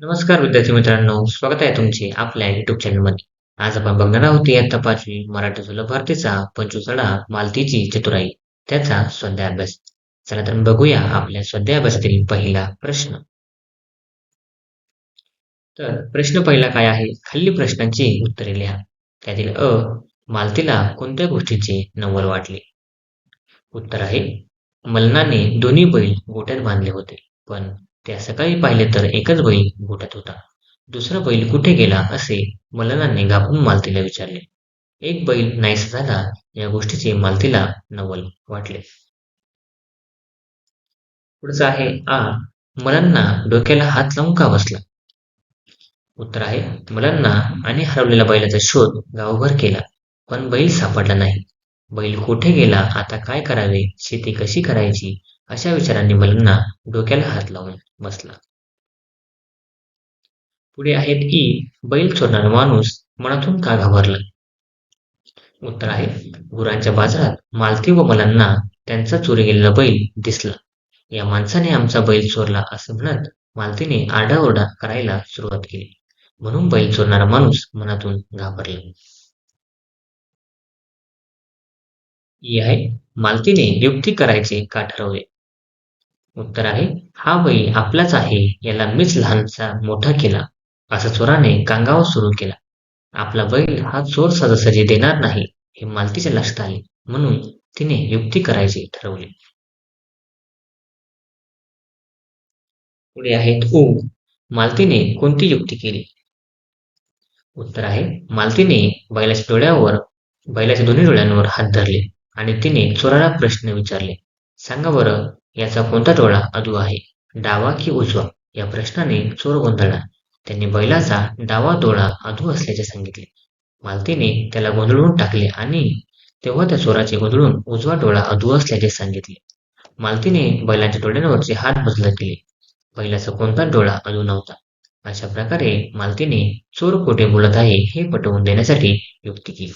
नमस्कार विद्यार्थी मित्रांनो स्वागत आहे तुमचे आपल्या युट्यूब चॅनलमध्ये आज आपण बघणार आहोत इयत्ता पाचवी मराठी सुलभ भारतीचा पंचुसडा मालतीची चतुराई त्याचा स्वाध्याय अभ्यास चला तर बघूया आपल्या स्वाध्याय अभ्यासातील पहिला प्रश्न. तर प्रश्न पहिला काय आहे? खाली प्रश्नांची उत्तरे लिहा. त्यातील अ मालतीला कोणत्या गोष्टीचे नवल वाटले? उत्तर आहे मलनाने दोन्ही बैल गोट्यात बांधले होते पण त्या सकाळी पाहिले तर एकच बैल गोठ्यात होता. दुसरा बैल कुठे गेला असे मलनाने घाबरून मालतीला विचारले. एक बैल नाहीसा झाला या गोष्टीचे मालतीला नवल वाटले. पुढचं आहे आ. मलांना डोक्याला हात लावून का बसला? उत्तर आहे मलांना आणि हरवलेल्या बैलाचा शोध गावभर केला पण बैल सापडला नाही. बैल कुठे गेला आता काय करावे शेती कशी करायची अशा विचारांनी मलंना डोक्याला हात लावून बसला. पुढे आहेत ई बैल चोरणारा माणूस मनातून का घाबरला? उत्तर आहे गुरांच्या बाजारात मालती व मलांना त्यांचा चोरी गेलेला बैल दिसला. या माणसाने आमचा बैल चोरला असं म्हणत मालतीने आरडाओरडा करायला सुरुवात केली. म्हणून बैल चोरणारा माणूस मनातून घाबरला. ई आहे मालतीने युक्ती करायचे का ठरवले? उत्तर आहे हा बैल आपलाच आहे याला मीच लहानसा मोठा केला. असा चोराने कांगावा सुरू केला. आपला बैल हा चोर सदस्याची देणार नाही हे मालतीच्या लक्षात आले. म्हणून तिने युक्ती करायची ठरवले. पुढे आहेत ऊ मालतीने कोणती युक्ती केली? उत्तर आहे मालतीने बैलाच्या डोळ्यावर बैलाच्या दोन्ही डोळ्यांवर हात धरले आणि तिने चोराला प्रश्न विचारले. सांगा बरं याचा कोणता डोळा अधू आहे? डावा की उजवा? या प्रश्नाने चोर गोंधळला. त्यांनी बैलाचा डावा डोळा अधू असल्याचे सांगितले. मालतीने त्याला गोंधळून टाकले आणि तेव्हा त्या चोराचे गोंधळून उजवा डोळा अधू असल्याचे सांगितले. मालतीने बैलांच्या डोळ्यांवरचे हात बदलत केले. बैलाचा कोणता डोळा अधू नव्हता. अशा प्रकारे मालतीने चोर कोठे बोलत आहे हे पटवून देण्यासाठी युक्ती केली.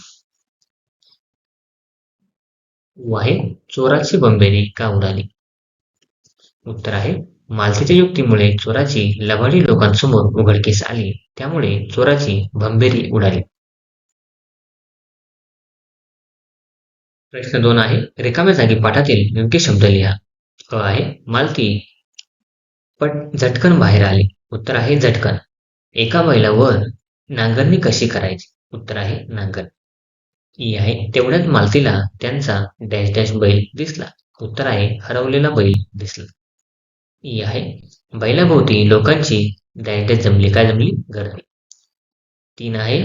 आहे चोराची बंबेरी का उडाली? उत्तर आहे मालतीच्या युक्तीमुळे चोराची लबाडी लोकांसमोर उघडकीस आली त्यामुळे चोराची बंबेरी उडाली. प्रश्न दोन आहे रिकाम्या जागी पाठातील योग्य शब्द लिहा. अ आहे मालती पट झटकन बाहेर आली. उत्तर आहे झटकन. एका बैलावर नांगरणी कशी करायची? उत्तर आहे नांगर आहे तेवढ्यात मालतीला त्यांचा डॅश डॅश बैल दिसला. उत्तर आहे हरवलेला बैल दिसला. ई आहे बैलाभोवती लोकांची डॅश डॅश जमली काय जमली गर्दी. तीन आहे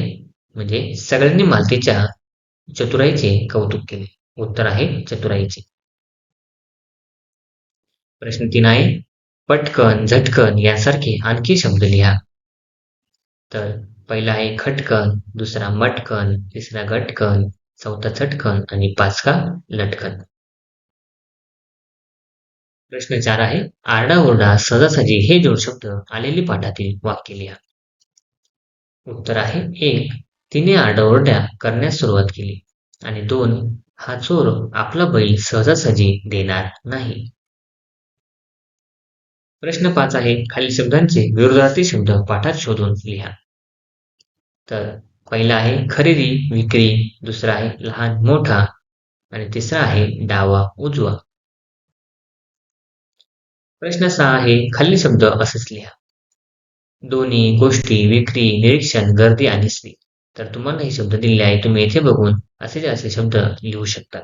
म्हणजे सगळ्यांनी मालतीच्या चतुराईचे कौतुक केले. उत्तर आहे चतुराईचे. प्रश्न तीन आहे पटकन झटकन यासारखे आणखी शब्द लिहा. तर पहिला आहे खटकन दुसरा मटकन तिसरा गटकन चौथा चटकन आणि पाचवा लटकन. प्रश्न चार आहे आरडाओरडा सहजासहजी हे जोड शब्द आलेली पाठातील वाक्य लिहा. उत्तर आहे एक तिने आरडाओरड्या करण्यास सुरुवात केली. आणि दोन हा चोर आपला बैल सहजासहजी देणार नाही. प्रश्न पाच आहे खालील शब्दांचे विरोधार्थी शब्द पाठात शोधून लिहा. तर पहिला आहे खरेदी विक्री दुसरा आहे लहान मोठा आणि तिसरा आहे डावा उजवा. प्रश्न सहा आहे खाली शब्द असंच लिहा. दोन्ही गोष्टी विक्री निरीक्षण गर्दी आणि स्त्री. तर तुम्हाला हे शब्द दिले आहे तुम्ही येथे बघून असे असे शब्द लिहू शकतात